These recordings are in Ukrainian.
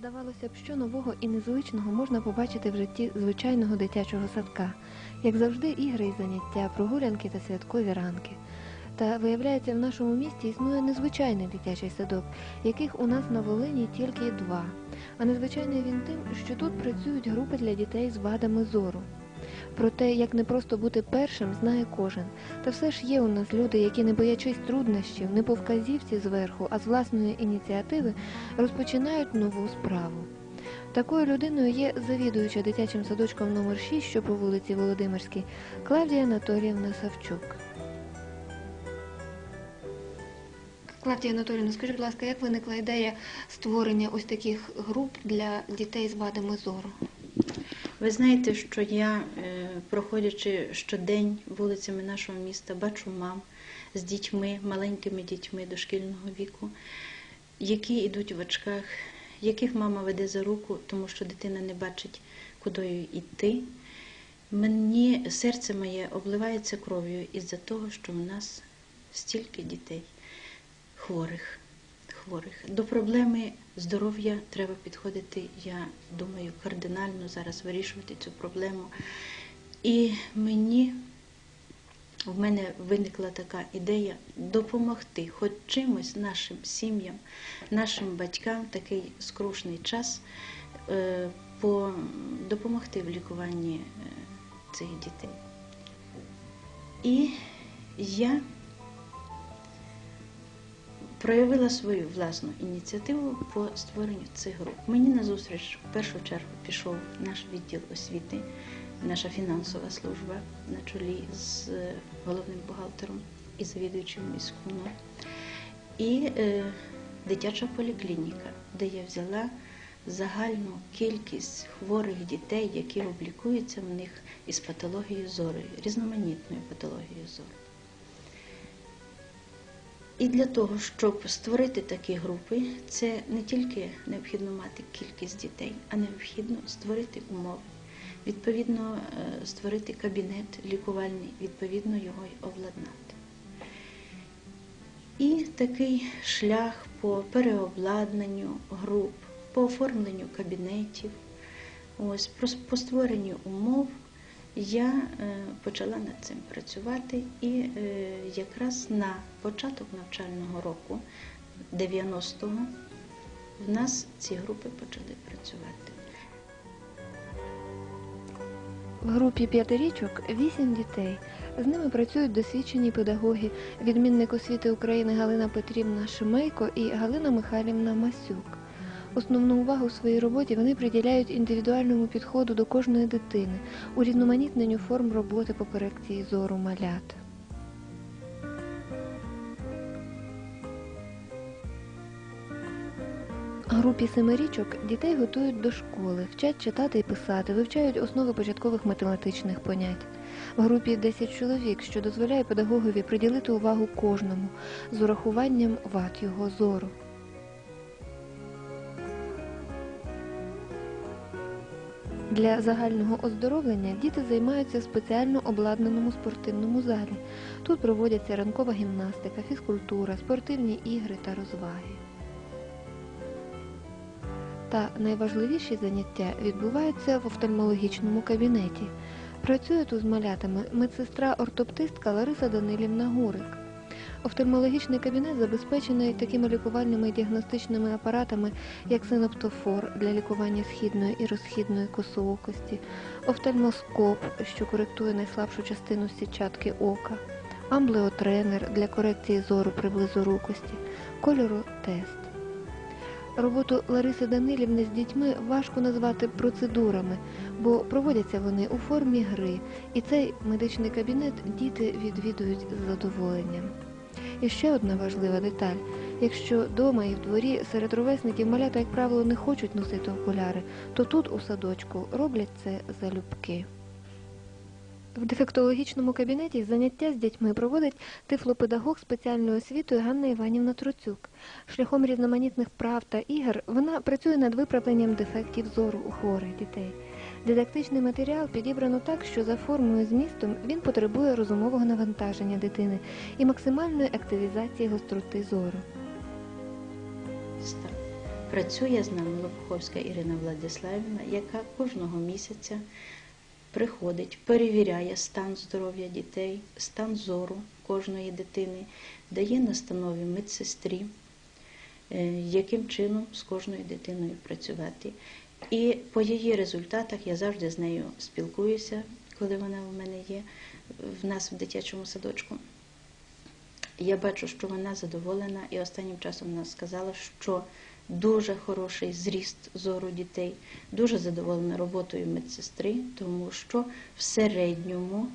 Здавалося б, що нового і незвичного можна побачити в житті звичайного дитячого садка, як завжди, ігри і заняття, прогулянки та святкові ранки. Та виявляється, в нашому місті існує незвичайний дитячий садок, яких у нас на Волині тільки два. А незвичайний він тим, що тут працюють групи для дітей з вадами зору. Про те, як не просто бути першим, знає кожен. Та все ж є у нас люди, які, не боячись труднощів, не по вказівці зверху, а з власної ініціативи розпочинають нову справу. Такою людиною є завідуюча дитячим садочком номер 6 що по вулиці Володимирській, Клавдія Анатоліївна Савчук. Клавдія Анатоліївна, скажіть, будь ласка, як виникла ідея створення ось таких груп для дітей з вадами зору? Ви знаєте, що я, е, проходячи щодень вулицями нашого міста, бачу мам з дітьми, маленькими дітьми дошкільного віку, які йдуть в очках, яких мама веде за руку, тому що дитина не бачить, куди йти. Мені серце моє обливається кров'ю із-за того, що у нас стільки дітей хворих. Хворих. До проблеми здоров'я треба підходити, я думаю, кардинально зараз вирішувати цю проблему. І мені в мене виникла така ідея допомогти хоч чимось нашим сім'ям, нашим батькам такий скрушний час е, по, допомогти в лікуванні е, цих дітей. І я проявила свою власну ініціативу по створенню цих груп. Мені назустріч в першу чергу пішов наш відділ освіти, наша фінансова служба на чолі з головним бухгалтером і завідуючим міськуном, і е, дитяча поліклініка, де я взяла загальну кількість хворих дітей, які облікуються в них із патологією зору, різноманітною патологією зору. І для того, щоб створити такі групи, це не тільки необхідно мати кількість дітей, а необхідно створити умови, відповідно е, створити кабінет лікувальний, відповідно його й обладнати. І такий шлях по переобладнанню груп, по оформленню кабінетів, ось, по створенню умов я е, почала над цим працювати і е, якраз на початок навчального року, 90-го, в нас ці групи почали працювати. В групі п'ятирічок вісім дітей. З ними працюють досвідчені педагоги, відмінник освіти України Галина Петрівна Шимейко і Галина Михайлівна Масюк. Основну увагу в своїй роботі вони приділяють індивідуальному підходу до кожної дитини, урізноманітненню форм роботи по корекції зору малят. Групі семирічок дітей готують до школи, вчать читати і писати, вивчають основи початкових математичних понять. В групі 10 чоловік, що дозволяє педагогові приділити увагу кожному з урахуванням вад його зору. Для загального оздоровлення діти займаються в спеціально обладнаному спортивному залі. Тут проводяться ранкова гімнастика, фізкультура, спортивні ігри та розваги. Та найважливіші заняття відбуваються в офтальмологічному кабінеті. Працює тут з малятами медсестра-ортоптистка Лариса Данилівна Гурик. Офтальмологічний кабінет забезпечений такими лікувальними і діагностичними апаратами, як синоптофор для лікування східної і розхідної косоокості, офтальмоскоп, що коректує найслабшу частину сітчатки ока, амблеотренер для корекції зору при близорукості, кольоротест. Роботу Лариси Данилівни з дітьми важко назвати процедурами, бо проводяться вони у формі гри, і цей медичний кабінет діти відвідують з задоволенням. І ще одна важлива деталь. Якщо дома і в дворі серед ровесників малята, як правило, не хочуть носити окуляри, то тут у садочку роблять це залюбки. В дефектологічному кабінеті заняття з дітьми проводить тифлопедагог спеціальною освітою Ганна Іванівна Троцюк. Шляхом різноманітних прав та ігор вона працює над виправленням дефектів зору у хворих дітей. Дидактичний матеріал підібрано так, що за формою змістом він потребує розумового навантаження дитини і максимальної активізації гостроти зору. Працює з нами Лопуховська Ірина Владиславівна, яка кожного місяця приходить, перевіряє стан здоров'я дітей, стан зору кожної дитини, дає настанови медсестрі, е, яким чином з кожною дитиною працювати. І по її результатах я завжди з нею спілкуюся, коли вона у мене є в нас в дитячому садочку. Я бачу, що вона задоволена, і останнім часом вона сказала, що дуже хороший зріст зору дітей, дуже задоволена роботою медсестри, тому що в середньому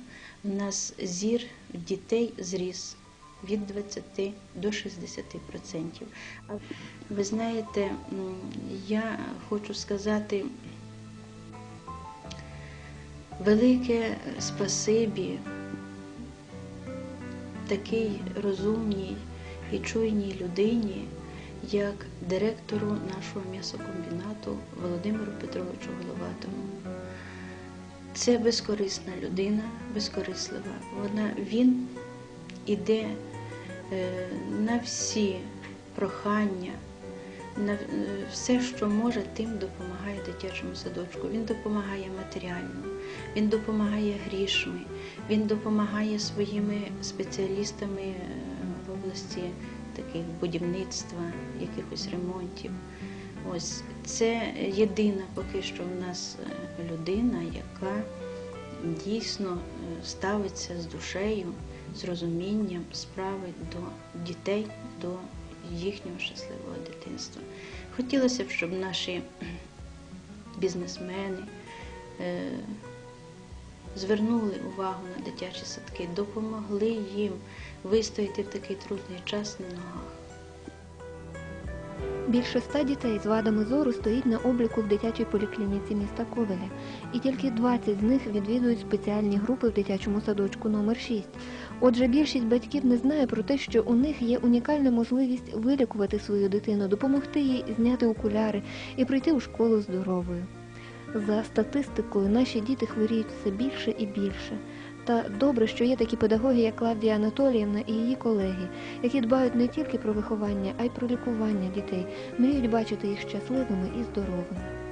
в нас зір дітей зріс від 20 до 60%. Ви знаєте, я хочу сказати велике спасибі такій розумній і чуйній людині, як директору нашого м'ясокомбінату Володимиру Петровичу Головатому. Це безкорисна людина, безкорислива. Вона, він іде е, на всі прохання, на е, все, що може, тим допомагає дитячому садочку. Він допомагає матеріально, він допомагає грішми, він допомагає своїми спеціалістами е, в області таких будівництва, якихось ремонтів. Ось це єдина поки що в нас людина, яка дійсно е, ставиться з душею, з розумінням справи до дітей, до їхнього щасливого дитинства. Хотілося б, щоб наші бізнесмени е, звернули увагу на дитячі садки, допомогли їм вистояти в такий трудний час на ногах. Більше ста дітей з вадами зору стоїть на обліку в дитячій поліклініці міста Ковеля, і тільки 20 з них відвідують спеціальні групи в дитячому садочку номер 6 Отже, більшість батьків не знає про те, що у них є унікальна можливість вилікувати свою дитину, допомогти їй зняти окуляри і прийти у школу здоровою. За статистикою, наші діти хворіють все більше і більше. Та добре, що є такі педагоги, як Клавдія Анатоліївна і її колеги, які дбають не тільки про виховання, а й про лікування дітей, мріють бачити їх щасливими і здоровими.